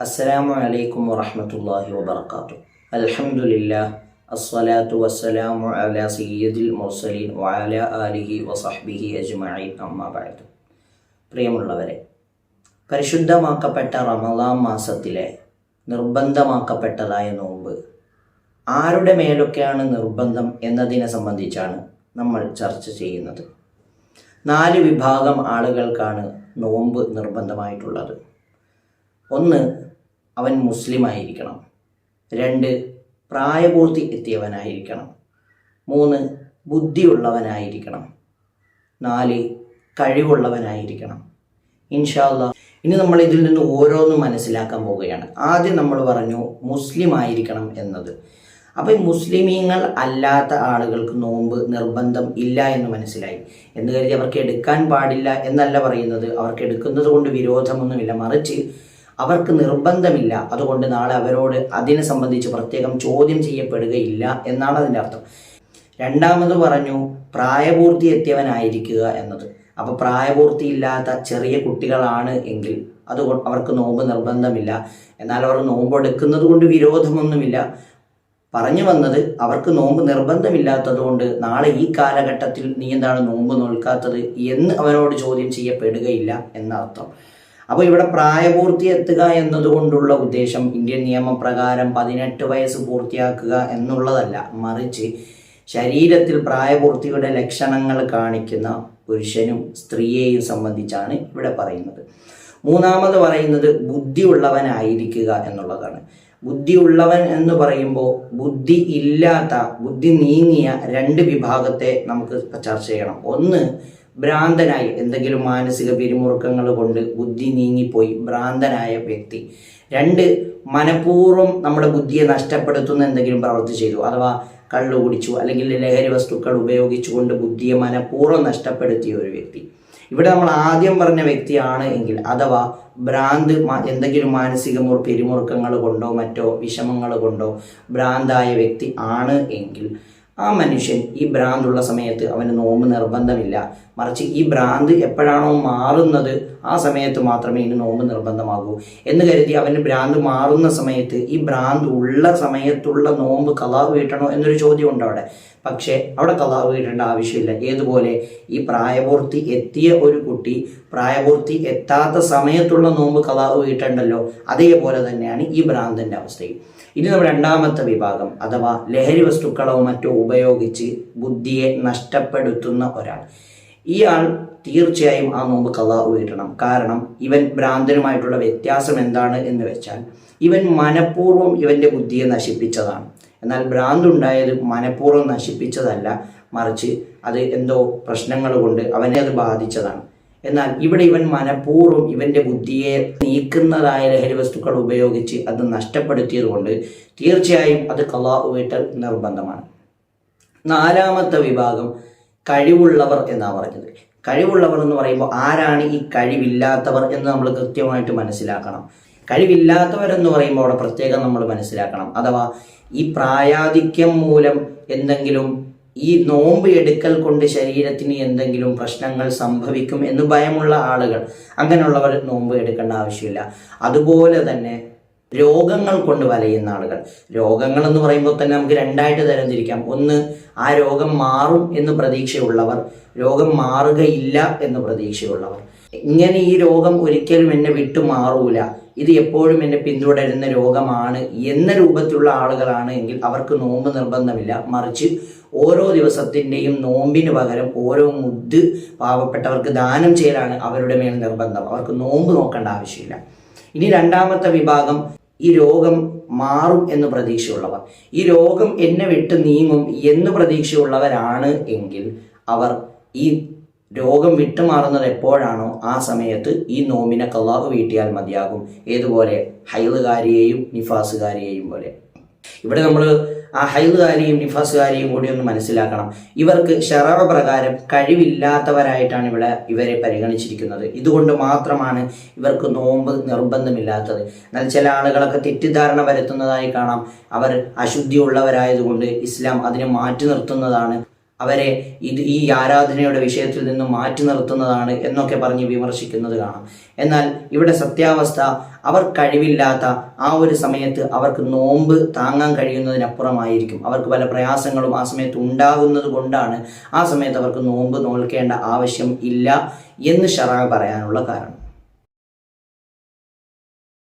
അസ്സലാമു അലൈക്കും വറഹമത്തല്ലാഹി വബർക്കാത്തു അൽഹംദുലില്ലാ അസ്സലാത്തു വസ്സലാമു അല സയ്യദുൽ മുർസലീൻ വഅല ആലിഹി വസഹ്ബിഹി അജ്മഈൻ. അമ്മാ ബഅദ്. പ്രിയമുള്ളവരെ പരിശുദ്ധമാക്കപ്പെട്ട റമദാൻ മാസത്തിലെ നിർബന്ധമാക്കപ്പെട്ടതായ നോമ്പ് ആരുടെ മേലൊക്കെയാണ് നിർബന്ധം എന്നതിനെ സംബന്ധിച്ചാണ് നമ്മൾ ചർച്ച ചെയ്യുന്നത്. നാല് വിഭാഗം ആളുകൾക്കാണ് നോമ്പ് നിർബന്ധമായിട്ടുള്ളത്. ഒന്ന് അവൻ മുസ്ലിം ആയിരിക്കണം രണ്ട് പ്രായപൂർത്തി എത്തിയവനായിരിക്കണം. മൂന്ന് ബുദ്ധിയുള്ളവനായിരിക്കണം. നാല് കഴിവുള്ളവനായിരിക്കണം. ഇൻഷാല്ല ഇനി നമ്മൾ ഇതിൽ നിന്ന് ഓരോന്നും മനസ്സിലാക്കാൻ പോവുകയാണ്. ആദ്യം നമ്മൾ പറഞ്ഞു മുസ്ലിം ആയിരിക്കണം എന്നത് അപ്പോൾ മുസ്ലിമീങ്ങൾ അല്ലാത്ത ആളുകൾക്ക് നോമ്പ് നിർബന്ധം ഇല്ല എന്ന് മനസ്സിലായി. എന്ന് കരുതി അവർക്ക് എടുക്കാൻ പാടില്ല എന്നല്ല പറയുന്നത്. അവർക്ക് എടുക്കുന്നത് കൊണ്ട് വിരോധമൊന്നുമില്ല. മറിച്ച് അവർക്ക് നിർബന്ധമില്ല. അതുകൊണ്ട് നാളെ അവരോട് അതിനെ സംബന്ധിച്ച് പ്രത്യേകം ചോദ്യം ചെയ്യപ്പെടുകയില്ല എന്നാണ് അതിന്റെ അർത്ഥം. രണ്ടാമത് പറഞ്ഞു പ്രായപൂർത്തി എത്തിയവനായിരിക്കുക എന്നത്. അപ്പോൾ പ്രായപൂർത്തിയില്ലാത്ത ചെറിയ കുട്ടികളാണ് എങ്കിൽ അത് അവർക്ക് നോമ്പ് നിർബന്ധമില്ല. എന്നാൽ അവർ നോമ്പ് എടുക്കുന്നത് കൊണ്ട് വിരോധമൊന്നുമില്ല. പറഞ്ഞു വന്നത് അവർക്ക് നോമ്പ് നിർബന്ധമില്ലാത്തത് കൊണ്ട് നാളെ ഈ കാലഘട്ടത്തിൽ നീ എന്താണ് നോമ്പ് നോൽക്കാത്തത് എന്ന് അവനോട് ചോദ്യം ചെയ്യപ്പെടുകയില്ല എന്നർത്ഥം. അപ്പോൾ ഇവിടെ പ്രായപൂർത്തി എത്തുക എന്നതുകൊണ്ടുള്ള ഉദ്ദേശം ഇന്ത്യൻ നിയമപ്രകാരം പതിനെട്ട് വയസ്സ് പൂർത്തിയാക്കുക എന്നുള്ളതല്ല. മറിച്ച് ശരീരത്തിൽ പ്രായപൂർത്തിയുടെ ലക്ഷണങ്ങൾ കാണിക്കുന്ന പുരുഷനും സ്ത്രീയെയും സംബന്ധിച്ചാണ് ഇവിടെ പറയുന്നത്. മൂന്നാമത് പറയുന്നത് ബുദ്ധിയുള്ളവനായിരിക്കുക എന്നുള്ളതാണ്. ബുദ്ധിയുള്ളവൻ എന്ന് പറയുമ്പോൾ ബുദ്ധി ഇല്ലാത്ത ബുദ്ധി നീങ്ങിയ രണ്ട് വിഭാഗത്തെ നമുക്ക് ചർച്ച ചെയ്യണം. ഒന്ന് ഭ്രാന്തനായി എന്തെങ്കിലും മാനസിക പിരിമുറുക്കങ്ങൾ കൊണ്ട് ബുദ്ധി നീങ്ങിപ്പോയി ഭ്രാന്തനായ വ്യക്തി. രണ്ട് മനഃപൂർവം നമ്മുടെ ബുദ്ധിയെ നഷ്ടപ്പെടുത്തുന്ന എന്തെങ്കിലും പ്രവൃത്തി ചെയ്തു. അഥവാ കള്ളു കുടിച്ചു അല്ലെങ്കിൽ ലഹരി വസ്തുക്കൾ ഉപയോഗിച്ചുകൊണ്ട് ബുദ്ധിയെ മനഃപൂർവം നഷ്ടപ്പെടുത്തിയ ഒരു വ്യക്തി. ഇവിടെ നമ്മൾ ആദ്യം പറഞ്ഞ വ്യക്തിയാണ് എങ്കിൽ അഥവാ ഭ്രാന്ത് എന്തെങ്കിലും മാനസിക മുർ പിരിമുറുക്കങ്ങൾ കൊണ്ടോ മറ്റോ വിഷമങ്ങൾ കൊണ്ടോ ഭ്രാന്തായ വ്യക്തി ആണ് എങ്കിൽ ആ മനുഷ്യൻ ഈ ഭ്രാന്തുള്ള സമയത്ത് അവന് നോമ്പ് നിർബന്ധമില്ല. മറിച്ച് ഈ ഭ്രാന്ത് എപ്പോഴാണോ മാറുന്നത് ആ സമയത്ത് മാത്രമേ ഇനി നോമ്പ് നിർബന്ധമാകൂ. എന്ന് കരുതി അവന് ഭ്രാന്ത് മാറുന്ന സമയത്ത് ഈ ഭ്രാന്ത് ഉള്ള സമയത്തുള്ള നോമ്പ് കലാവ് വീട്ടണോ എന്നൊരു ചോദ്യം ഉണ്ട് അവിടെ. പക്ഷേ അവിടെ കലാവ് വീട്ടേണ്ട ആവശ്യമില്ല. ഏതുപോലെ? ഈ പ്രായപൂർത്തി എത്തിയ ഒരു കുട്ടി പ്രായപൂർത്തി എത്താത്ത സമയത്തുള്ള നോമ്പ് കലാവ് വീട്ടണ്ടല്ലോ. അതേപോലെ തന്നെയാണ് ഈ ഭ്രാന്തിന്റെ അവസ്ഥയും. ഇനി നമ്മുടെ രണ്ടാമത്തെ വിഭാഗം അഥവാ ലഹരി വസ്തുക്കളോ മറ്റോ ഉപയോഗിച്ച് ബുദ്ധിയെ നഷ്ടപ്പെടുത്തുന്ന ഒരാൾ. ഇയാൾ തീർച്ചയായും ആ നോമ്പ് കഥ വീട്ടണം കാരണം ഇവൻ ഭ്രാന്തനുമായിട്ടുള്ള വ്യത്യാസം എന്താണ് എന്ന് വെച്ചാൽ ഇവൻ മനഃപൂർവം ഇവന്റെ ബുദ്ധിയെ നശിപ്പിച്ചതാണ്. എന്നാൽ ഭ്രാന്തുണ്ടായത് മനഃപൂർവം നശിപ്പിച്ചതല്ല മറിച്ച് അത് എന്തോ പ്രശ്നങ്ങൾ കൊണ്ട് അവനെ അത് ബാധിച്ചതാണ്. എന്നാൽ ഇവിടെ ഇവൻ മനഃപൂർവം ഇവന്റെ ബുദ്ധിയെ നീക്കുന്നതായ ലഹരി വസ്തുക്കൾ ഉപയോഗിച്ച് അത് നഷ്ടപ്പെടുത്തിയത് കൊണ്ട് തീർച്ചയായും അത് കലാ വീട്ടൽ നിർബന്ധമാണ്. നാലാമത്തെ വിഭാഗം കഴിവുള്ളവർ എന്നാണ് പറഞ്ഞത്. കഴിവുള്ളവർ എന്ന് പറയുമ്പോൾ ആരാണ് ഈ കഴിവില്ലാത്തവർ എന്ന് നമ്മൾ കൃത്യമായിട്ട് മനസ്സിലാക്കണം. കഴിവില്ലാത്തവരെന്ന് പറയുമ്പോൾ അവിടെ പ്രത്യേകം നമ്മൾ മനസ്സിലാക്കണം. അഥവാ ഈ പ്രായാധിക്യം മൂലം എന്തെങ്കിലും ഈ നോമ്പ് എടുക്കൽ കൊണ്ട് ശരീരത്തിന് എന്തെങ്കിലും പ്രശ്നങ്ങൾ സംഭവിക്കും എന്ന് ഭയമുള്ള ആളുകൾ അങ്ങനെയുള്ളവർ നോമ്പ് എടുക്കേണ്ട ആവശ്യമില്ല. അതുപോലെ തന്നെ രോഗങ്ങൾ കൊണ്ട് വലയുന്ന ആളുകൾ. രോഗങ്ങൾ എന്ന് പറയുമ്പോൾ തന്നെ നമുക്ക് രണ്ടായിട്ട് തരംതിരിക്കാം ഒന്ന് ആ രോഗം മാറും എന്ന് പ്രതീക്ഷയുള്ളവർ രോഗം മാറുകയില്ല എന്ന് പ്രതീക്ഷയുള്ളവർ. ഇങ്ങനെ ഈ രോഗം ഒരിക്കലും എന്നെ വിട്ടു മാറൂല. ഇത് എപ്പോഴും എന്നെ പിന്തുടരുന്ന രോഗമാണ് എന്ന രൂപത്തിലുള്ള ആളുകളാണ് എങ്കിൽ അവർക്ക് നോമ്പ് നിർബന്ധമില്ല. മറിച്ച് ഓരോ ദിവസത്തിന്റെയും നോമ്പിന് പകരം ഓരോ മുദ് പാവപ്പെട്ടവർക്ക് ദാനം ചെയ്യലാണ് അവരുടെ മേൽ നിർബന്ധം. അവർക്ക് നോമ്പ് നോക്കേണ്ട ആവശ്യമില്ല. ഇനി രണ്ടാമത്തെ വിഭാഗം ഈ രോഗം മാറും എന്ന് പ്രതീക്ഷയുള്ളവർ. ഈ രോഗം എന്നെ വിട്ട് നീങ്ങും എന്ന് പ്രതീക്ഷയുള്ളവരാണ് എങ്കിൽ അവർ ഈ രോഗം വിട്ടുമാറുന്നത് എപ്പോഴാണോ ആ സമയത്ത് ഈ നോമിനെ കള്ളാഹ് വീട്ടിയാൽ മതിയാകും. ഏതുപോലെ ഹൈലുകാരിയെയും നിഫാസുകാരിയെയും പോലെ. ഇവിടെ നമ്മൾ ആ ഹൈലുകാരിയും നിഫാസുകാരിയും കൂടി ഒന്ന് മനസ്സിലാക്കണം. ഇവർക്ക് ഷറവ പ്രകാരം കഴിവില്ലാത്തവരായിട്ടാണ് ഇവിടെ ഇവരെ പരിഗണിച്ചിരിക്കുന്നത്. ഇതുകൊണ്ട് മാത്രമാണ് ഇവർക്ക് നോമ്പ് നിർബന്ധമില്ലാത്തത്. എന്നാൽ ചില ആളുകളൊക്കെ തെറ്റിദ്ധാരണ വരുത്തുന്നതായി കാണാം. അവർ അശുദ്ധിയുള്ളവരായതുകൊണ്ട് ഇസ്ലാം അതിനെ മാറ്റി നിർത്തുന്നതാണ് അവരെ ഇത് ഈ ആരാധനയുടെ വിഷയത്തിൽ നിന്നും മാറ്റി നിർത്തുന്നതാണ് എന്നൊക്കെ പറഞ്ഞ് വിമർശിക്കുന്നത് കാണാം. എന്നാൽ ഇവിടെ സത്യാവസ്ഥ അവർ കഴിവില്ലാത്ത ആ ഒരു സമയത്ത് അവർക്ക് നോമ്പ് താങ്ങാൻ കഴിയുന്നതിനപ്പുറമായിരിക്കും. അവർക്ക് പല പ്രയാസങ്ങളും ആ സമയത്ത് ഉണ്ടാകുന്നത് കൊണ്ടാണ് ആ സമയത്ത് അവർക്ക് നോമ്പ് നോൽക്കേണ്ട ആവശ്യം ഇല്ല എന്ന് ഷറാ പറയാനുള്ള കാരണം.